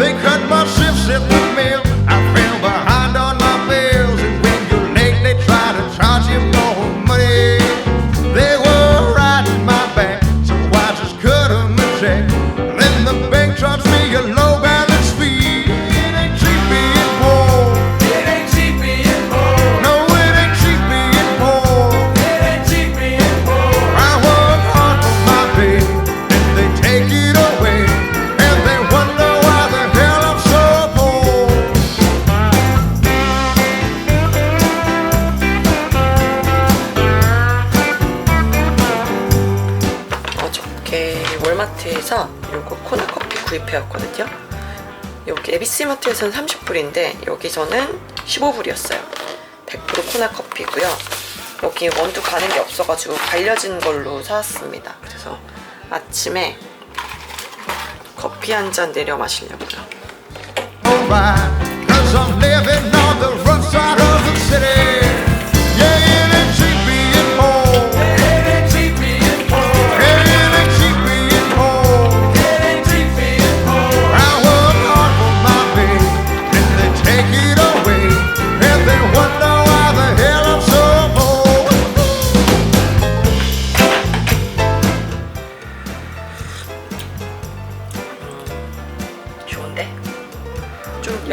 They cut my shifts at the mill. 여기 에비스마트에서는 30불인데 여기서는 15불이었어요. 100% 코나 커피고요. 여기 원두 가는 게 없어가지고 갈려진 걸로 사왔습니다. 그래서 아침에 커피 한 잔 내려 마시려고요. Cause I'm.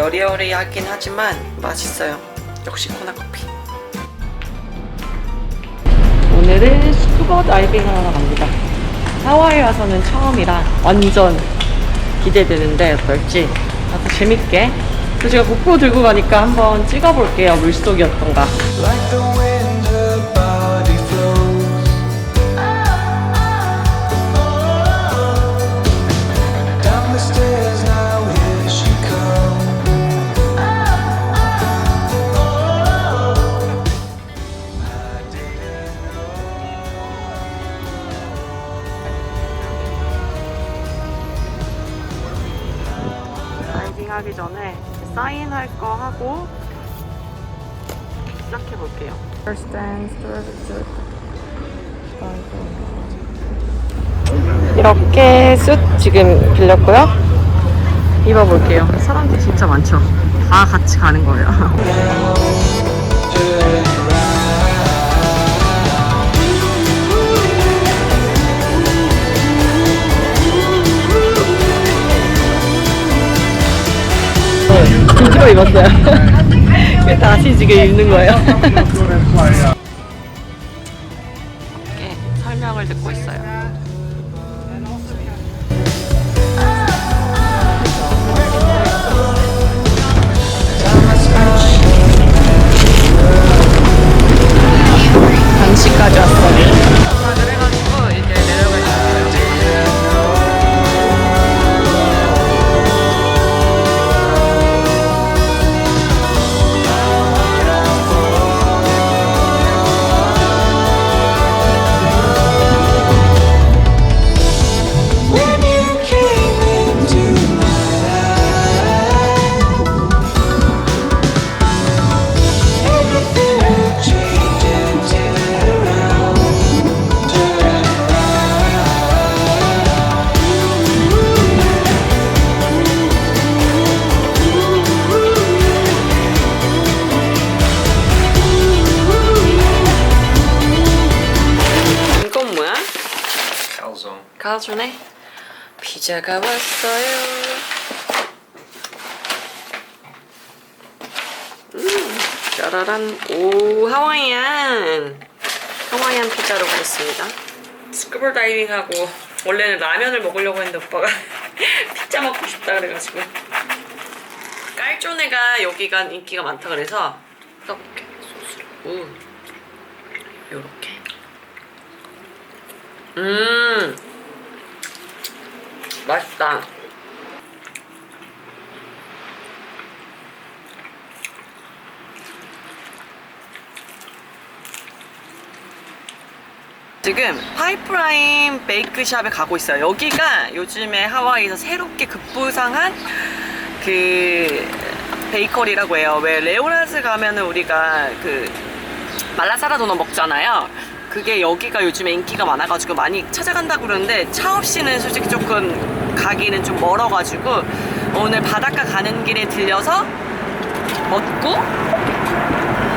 좀 여리여리하긴 하지만 맛있어요. 역시 코나 커피. 오늘은 스쿠버 다이빙 하러 갑니다. 하와이 와서는 처음이라 완전 기대되는데 어떨지 아주 재밌게 또 제가 고프로 들고 가니까 한번 찍어볼게요 물속이었던가 하고 시작해 볼게요. First dance, 이렇게 숯 지금 빌렸고요. 입어볼게요. 사람들 진짜 많죠. 다 같이 가는 거예요. 뒤집어 입었어요. 왜 다시 지금 입는 거예요? 네, 설명을 듣고 있어요. 가주네. 피자가 왔어요. 음, 짜라란. 오, 하와이안. 하와이안 피자로 가겠습니다. 스쿠버 다이빙하고 원래는 라면을 먹으려고 했는데 오빠가 피자 먹고 싶다 그래가지고 깔조네가 여기가 인기가 많다 그래서 떠볼게 소스를. 오, 요렇게. 음. 맛있다. 지금 파이프라인 베이크샵에 가고 있어요. 여기가 요즘에 하와이에서 새롭게 급부상한 그 베이커리라고 해요. 왜 레오라즈 가면은 우리가 그 말라사라 도넛 먹잖아요. 그게 여기가 요즘에 인기가 많아가지고 많이 찾아간다고 그러는데 차 없이는 솔직히 조금 가기는 좀 멀어가지고 오늘 바닷가 가는 길에 들려서 먹고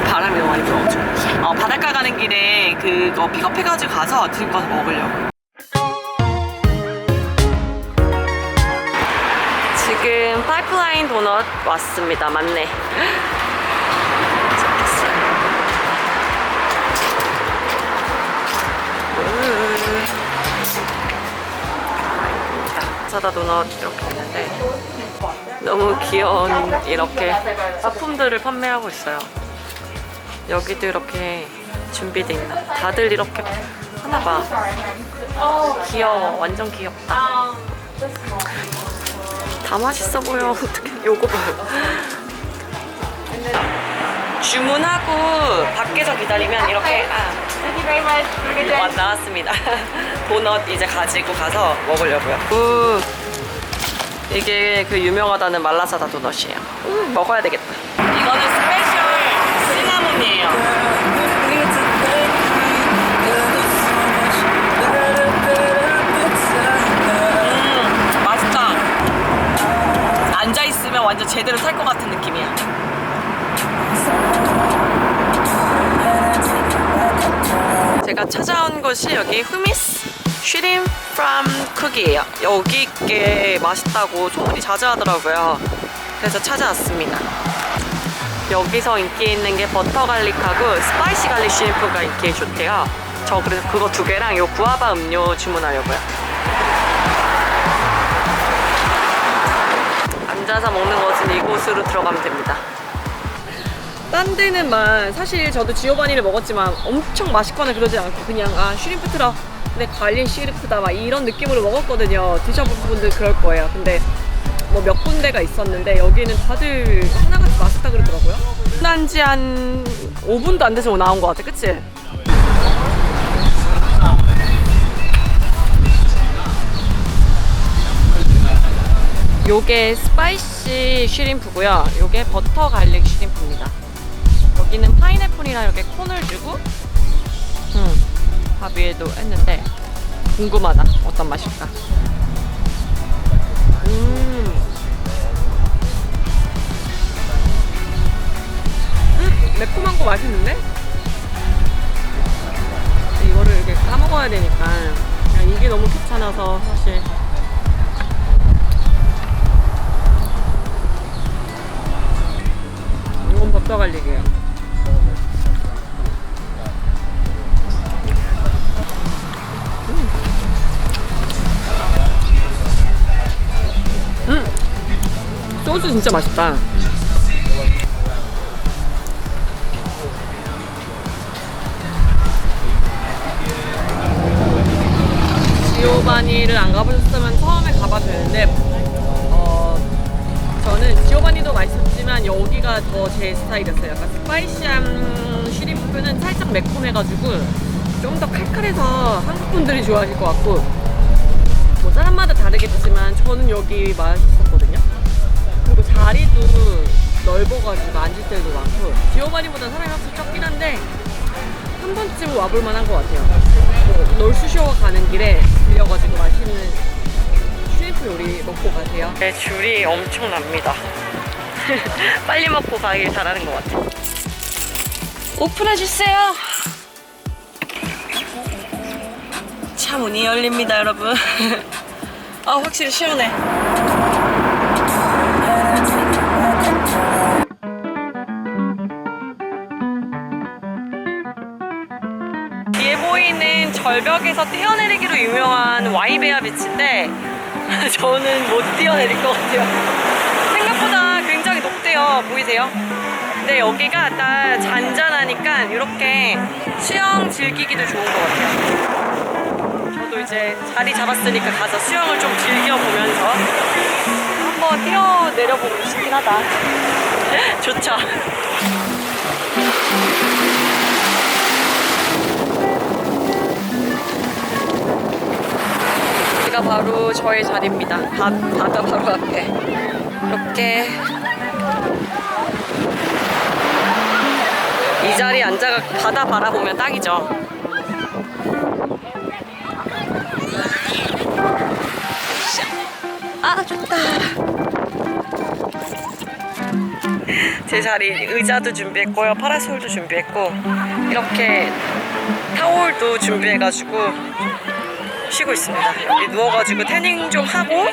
바람이 너무 많이 불어가지고. 어, 바닷가 가는 길에 그거 픽업해가지고 가서 들고 가서 먹으려고. 지금 파이프라인 도넛 왔습니다. 맞네. 시 사다 도넛 이렇게 있는데 너무 귀여운 이렇게 화품들을 판매하고 있어요. 여기도 이렇게 준비돼 있나? 다들 이렇게 하나 봐. 귀여워. 완전 귀엽다. 다 맛있어 보여. 어떻게 요거 봐요. 주문하고 밖에서 기다리면 이렇게 아, 왔 나왔습니다. 도넛 이제 가지고 가서 먹으려고요. 우, 이게 그 유명하다는 말라사다 도넛이에요. 음, 먹어야 되겠다. 이거는 스페셜 시나몬이에요. 음, 맛있다. 앉아 있으면 완전 제대로 살 것 같은 느낌 제가 찾아온 곳이 여기 후미스 쉬림 프람 쿡이에요. 여기 게 맛있다고 소문이 자주 하더라고요. 그래서 찾아왔습니다. 여기서 인기 있는 게 버터 갈릭하고 스파이시 갈릭 쉬림프가 인기 좋대요. 저 그래서 그거 두 개랑 요 구아바 음료 주문하려고요. 앉아서 먹는 것은 이곳으로 들어가면 됩니다. 딴 데는만 사실 저도 지오바니를 먹었지만 엄청 맛있거나 그러지 않고 그냥 아 슈림프트라 근데 관리 슈림프다 막 이런 느낌으로 먹었거든요. 드셔본 분들 그럴 거예요. 근데 뭐 몇 군데가 있었는데 여기는 다들 하나같이 맛있다 그러더라고요. 끝난 지한 5분도 안 돼서 나온 것 같아. 그치? 요게 스파이시 슈림프고요. 요게 버터 갈릭 슈림프입니다 여기는 파인애플이랑 이렇게 콘을 주고 음, 밥 위에도 했는데 궁금하다. 어떤 맛일까? 음. 음, 매콤한 거 맛있는데? 이거를 이렇게 까먹어야 되니까 그냥 이게 너무 귀찮아서 사실. 이건 버터 갈릭이에요 소주 진짜 맛있다. 지오바니를 안 가보셨으면 처음에 가봐도 되는데 어, 저는 지오바니도 맛있었지만 여기가 더 제 스타일이었어요. 약간 스파이시한 슈림프는 살짝 매콤해가지고 좀 더 칼칼해서 한국 분들이 좋아하실 것 같고 뭐 사람마다 다르겠지만 저는 여기 맛있었거든요. 그리고 자리도 넓어가지고 앉을 때도 많고 지오바니보다 사람이 확실히 적긴 한데 한 번쯤 와볼 만한 것 같아요. 뭐 놀수쇼 가는 길에 들려가지고 맛있는 슈림프 요리 먹고 가세요. 네, 줄이 엄청납니다. 빨리 먹고 가길 잘하는 것 같아요. 오픈해주세요. 차 문이 열립니다, 여러분. 아, 확실히 시원해. 절벽에서 뛰어내리기로 유명한 와이베아 비치인데 저는 못 뛰어내릴 것 같아요. 생각보다 굉장히 높대요. 보이세요? 근데 여기가 딱 잔잔하니까 이렇게 수영 즐기기도 좋은 것 같아요. 저도 이제 자리 잡았으니까 가서 수영을 좀 즐겨보면서 한번 뛰어내려보고 싶긴 하다. 좋죠? 바로 저의 자리입니다. 바, 바다 바로 앞에. 이렇게 이 자리에 앉아가 바다 바라보면 딱이죠. 아 좋다. 제 자리 의자도 준비했고요. 파라솔도 준비했고 이렇게 타올도 준비해가지고 쉬고 있습니다. 여기 누워가지고 태닝 좀 하고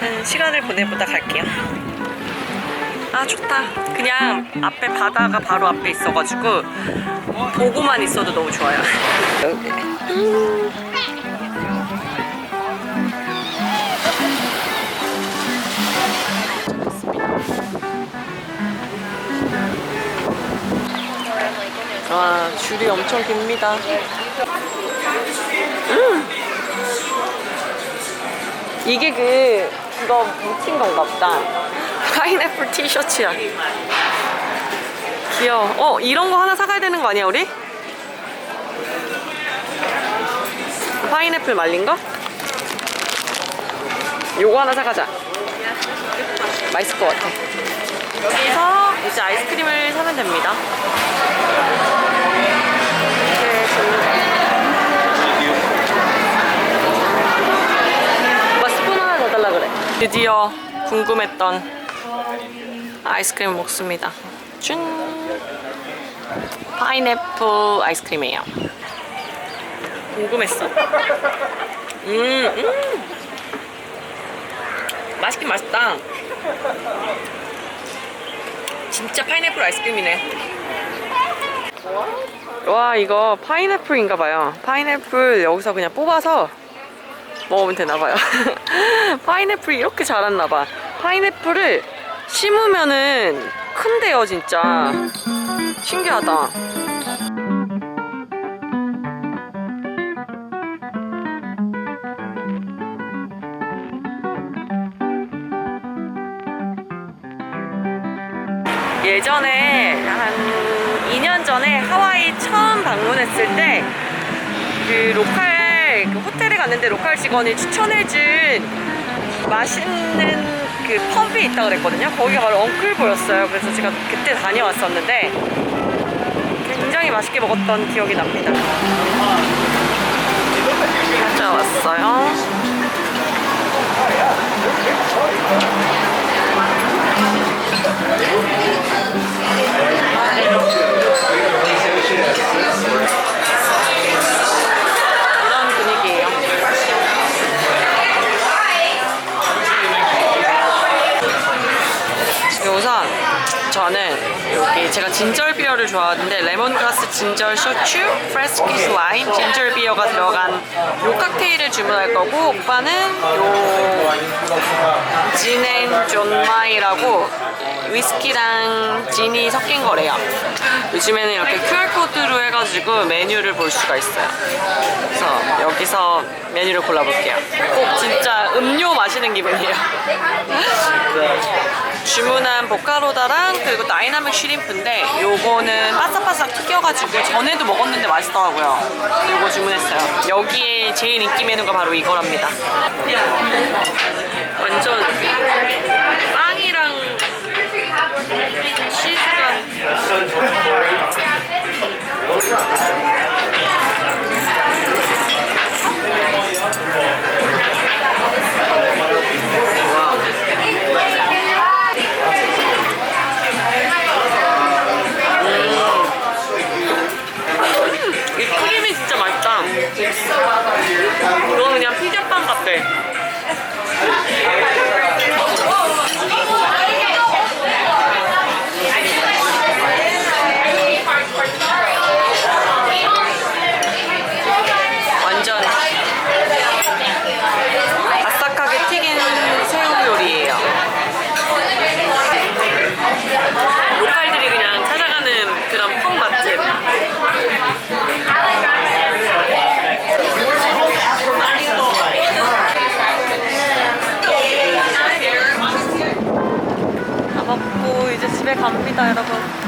한 시간을 보내보다 갈게요. 아 좋다. 그냥 앞에 바다가 바로 앞에 있어가지고 보고만 있어도 너무 좋아요. 와 줄이 엄청 깁니다. 음. 이게 그 그거 뭉친 건가 보다. 파인애플 티셔츠야. 귀여워. 어 이런 거 하나 사가야 되는 거 아니야 우리? 파인애플 말린 거? 요거 하나 사가자. 맛있을 것 같아. 이제 아이스크림을 사면 됩니다. 오빠 스푼 하나 더 달라 그래. 드디어 궁금했던 아이스크림 먹습니다. 준 파인애플 아이스크림이에요. 궁금했어. 음, 음. 맛있긴 맛있다. 진짜 파인애플 아이스크림이네. 와 이거 파인애플인가 봐요. 파인애플 여기서 그냥 뽑아서 먹으면 되나 봐요. 파인애플이 이렇게 자랐나 봐. 파인애플을 심으면은 큰데요 진짜. 신기하다. 예전에 한 2년 전에 하와이 처음 방문했을 때 그 로컬 그 호텔에 갔는데 로컬 직원이 추천해준 맛있는 그 펍이 있다 그랬거든요. 거기가 바로 엉클보였어요. 그래서 제가 그때 다녀왔었는데 굉장히 맛있게 먹었던 기억이 납니다. 진절 쇼츠, 프레스키스 와인, 진절 비어가 들어간 요 칵테일을 주문할 거고 오빠는 요 진앤 존마이라고 위스키랑 진이 섞인 거래요. 요즘에는 이렇게 QR코드로 해가지고 메뉴를 볼 수가 있어요. 그래서 여기서 메뉴를 골라볼게요. 꼭 진짜 음료 마시는 기분이에요. 주문한 보카로다랑 그리고 다이나믹 쉬림프인데 요거는 바삭바삭 튀겨가지고 전에도 먹었는데 맛있더라고요. 요거 주문했어요. 여기에 제일 인기 메뉴가 바로 이거랍니다. 완전 빵이랑 치즈 다 먹고 이제 집에 갑니다, 여러분.